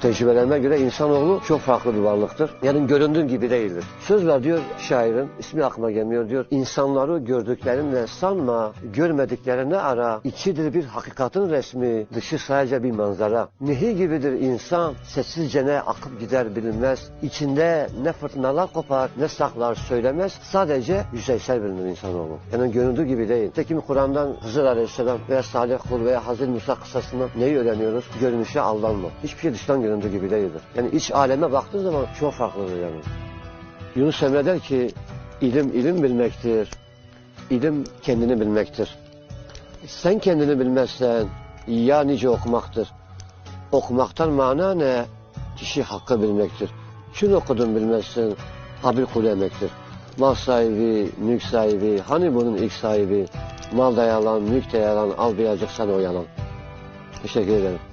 Tecrübelerime göre insanoğlu çok farklı bir varlıktır. Yani göründüğün gibi değildir. Söz var diyor şairin, ismi aklıma gelmiyor diyor. İnsanları gördüklerinle sanma, görmediklerini ara. İçidir bir hakikatin resmi, dışı sadece bir manzara. Nehir gibidir insan, sessizce ne akıp gider bilinmez. İçinde ne fırtınalar kopar, ne saklar söylemez. Sadece yüzeysel bilinir insanoğlu. Yani göründüğü gibi değil. Tekim Kur'an'dan Hızır Aleyhisselam veya Salih Kul veya Hazreti Musa kıssasından neyi öğreniyoruz? Görünüşe aldanma. Hiçbir şey dıştan göründüğü gibi değildir. Yani iç aleme baktığın zaman çok farklıdır yani. Yunus Emre der ki ilim ilim bilmektir. İlim kendini bilmektir. Sen kendini bilmezsen ya nice okumaktır. Okumaktan mana ne? Kişi hakkı bilmektir. Şunu okudun bilmezsin, habil kul emektir. Mal sahibi, mülk sahibi, hani bunun ilk sahibi? Mal da yalan, mülk de yalan, al birazcık sana o yalan. Teşekkür ederim.